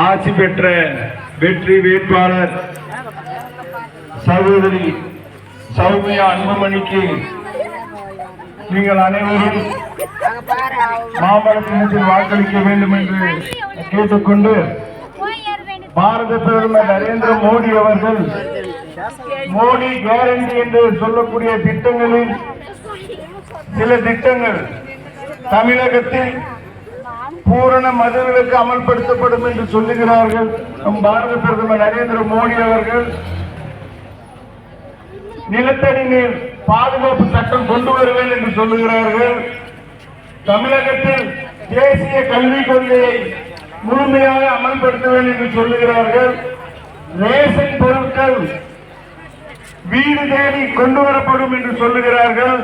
ஆட்சி பெற்ற வெற்றி வேட்பாளர் சகோதரி சௌமியா அன்புமணிக்கு நீங்கள் அனைவரும் மாமல்லத்தில் வாக்களிக்க வேண்டும் என்று கேட்டுக்கொண்டு பாரத பிரதமர் நரேந்திர மோடி அவர்கள் மோடி கேரண்டி என்று சொல்லக்கூடிய திட்டங்களில் சில திட்டங்கள் தமிழகத்தில் பூரண மதுவிலக்கு அமல்படுத்தப்படும் என்று சொல்லுகிறார்கள் நம் பாரத பிரதமர் நரேந்திர மோடி அவர்கள். நிலத்தடி நீர் பாதுகாப்பு சட்டம் கொண்டு வருவேன் என்று சொல்லுகிறார்கள். தமிழகத்தில் தேசிய கல்விக் கொள்கையை முழுமையாக அமல்படுத்துவேன் என்று சொல்லுகிறார்கள். ரேஷன் பொருட்கள் வீடு தேடி கொண்டு வரப்படும் என்று சொல்லுகிறார்கள்.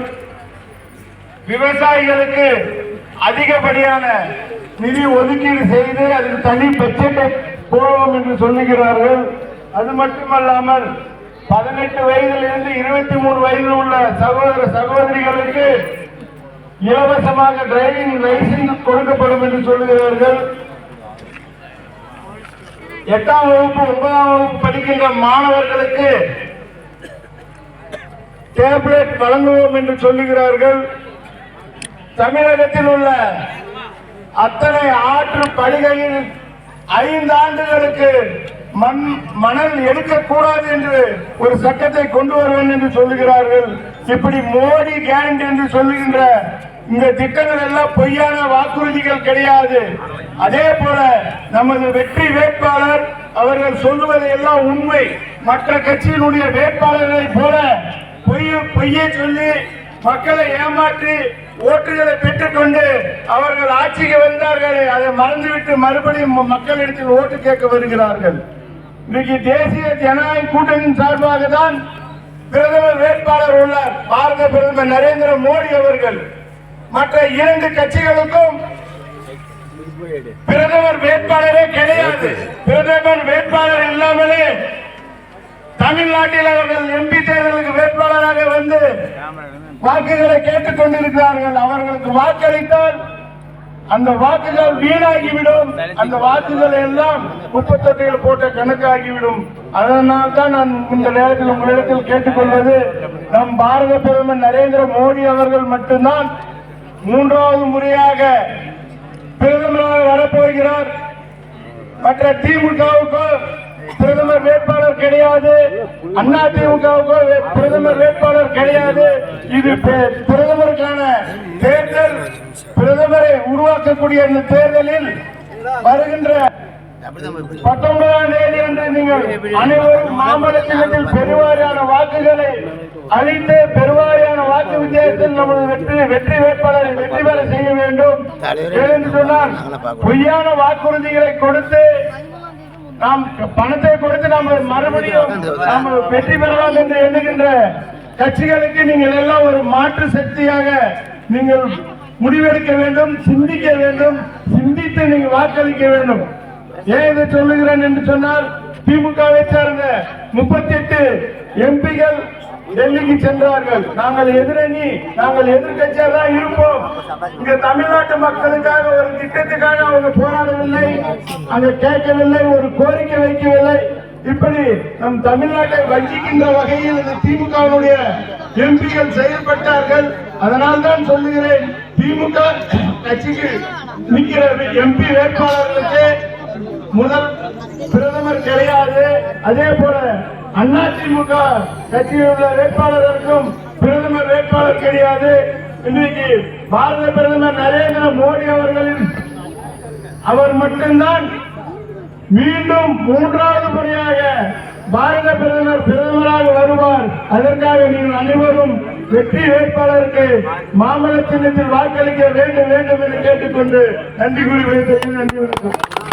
விவசாயிகளுக்கு அதிகப்படியான நிதி ஒதுக்கீடு செய்து அதுக்கு தனி பட்ஜெட்டை போடுவோம் என்று சொல்லுகிறார்கள். அது மட்டுமல்லாமல் பதினெட்டு வயதிலிருந்து இருபத்தி மூணு வயதில் உள்ள சகோதர சகோதரிகளுக்கு இலவசமாக டிரைவிங் லைசன்ஸ் கொடுக்கப்படும் என்று சொல்லுகிறார்கள். எட்டாம் வகுப்பு ஒன்பதாம் வகுப்பு படிக்கின்ற மாணவர்களுக்கு டேப்லெட் வழங்குவோம் என்று சொல்லுகிறார்கள். தமிழகத்தில் உள்ள அத்தனை ஆற்று படுகையில் ஐந்து ஆண்டுகளுக்கு மண் மணல் எடுக்கக்கூடாது என்று ஒரு சட்டத்தை கொண்டு வருவேன் என்று சொல்லுகிறார்கள். இப்படி மோடி கேரண்டி என்று சொல்லுகின்ற இந்த திட்டங்கள் எல்லாம் பொய்யான வாக்குறுதிகள் கிடையாது. அதே போல நமது வெற்றி வேட்பாளர் அவர்கள் சொல்லுவது எல்லாம் உண்மை. மற்ற கட்சியினுடைய வேட்பாளர்களை போல பொய்ய பொய்யை சொல்லி மக்களை ஏமாற்றி ஓட்டுகளை பெற்றுக்கொண்டு அவர்கள் ஆட்சிக்கு வந்தார்கள் அதை மறந்துவிட்டு மறுபடியும் மக்களிடத்தில் ஓட்டு கேட்க வருகிறார்கள். இன்னைக்கு தேசிய ஜனநாயக கூட்டணியின் சார்பாக தான் பிரதமர் வேட்பாளர் உள்ளார். பாரத பிரதமர் நரேந்திர மோடி அவர்கள். மற்ற இரண்டு கட்சிகளுக்கும் பிரதமர் வேட்பாளரே கிடையாது. பிரதமர் வேட்பாளர் இல்லாமலே தமிழ்நாட்டில் அவர்கள் எம்பி தேர்தலுக்கு வேட்பாளராக வந்து வாக்குகளை கேட்டுக் கொண்டிருக்கிறார்கள். அவர்களுக்கு வாக்களித்தால் அந்த வாக்குகள் வீணாகிவிடும். அந்த வாக்குகள் எல்லாம் குப்பத்தொட்டியில் போட்ட கணக்காகிவிடும். அதனால் தான் நான் இந்த நேரத்தில் உங்களிடத்தில் கேட்டுக்கொள்வது நம் பாரத பிரதமர் நரேந்திர மோடி அவர்கள் மட்டும்தான் மூன்றாவது முறையாக பிரதமராக வரப்போகிறார். மற்ற திமுகவுக்கு பிரதமர் வேட்பாளர் கிடையாது. அண்ணா திமுகவுக்கு பிரதமர் வேட்பாளர் கிடையாது. இது பிரதமருக்கான தேர்தல் பிரதமரை உருவாக்கக்கூடிய இந்த தேர்தலில் வருகின்ற பத்தொன்பதாம் தேதி அன்று நீங்கள் அனைவரும் மாமல்லத்தில் பெருவாரியான வாக்குகளை அளித்து பெருவாரியான வாக்கு வித்தியாசத்தில் நமது வெற்றி வெற்றி வேட்பாளரை வெற்றி பெற செய்ய வேண்டும். சொன்னால் பொய்யான வாக்குறுதிகளை கொடுத்து நாம் பணத்தை கொடுத்து நாம் மறுபடியும் நாம் வெற்றி பெறலாம் என்று எண்ணுகின்ற கட்சிகளுக்கு நீங்கள் எல்லாம் ஒரு மாற்று சக்தியாக நீங்கள் முடிவெடுக்க வேண்டும் சிந்திக்க வேண்டும் சிந்தித்து நீங்கள் வாக்களிக்க வேண்டும். ஏன் இதை சொல்லுகிறேன் என்று சொன்னால் திமுகவை சேர்ந்த முப்பத்தி எட்டு எம்பிகள் டெல்லிக்கு சென்றார்கள். நாங்கள் எதிரணி நாங்கள் எதிர்கட்சியாக தான் இருப்போம். இங்க தமிழ்நாட்டு மக்களுக்காக ஒரு திட்டத்துக்காக அவங்க போராடவில்லை. அங்க கேட்கவில்லை ஒரு கோரிக்கை வைக்கவில்லை. இப்படி நம் தமிழ்நாட்டை வஞ்சிக்கின்ற வகையில் இந்த திமுகவுடைய எம்பிகள் செயல்பட்டார்கள். அதனால் தான் சொல்லுகிறேன் திமுக கட்சிக்கு நிற்கிற எம்பி வேட்பாளர்களுக்கு முதல் பிரதமர் கிடையாது. அதே போல அதிமுக கட்சியில் உள்ள வேட்பாளர்களுக்கும் பிரதமர் வேட்பாளர் கிடையாது. இன்றைக்கு பாரத பிரதமர் நரேந்திர மோடி அவர்களின் அவர் மட்டும்தான் மீண்டும் மூன்றாவது முறையாக பாரத பிரதமர் பிரதமராக வருவார். அதற்காக நீங்கள் அனைவரும் வெற்றி வேட்பாளருக்கு மாமல்ல சின்னத்தில் வாக்களிக்க வேண்டும் வேண்டும் என்று கேட்டுக்கொண்டு நன்றி கூறி வைத்தேன் நன்றி வணக்கம்.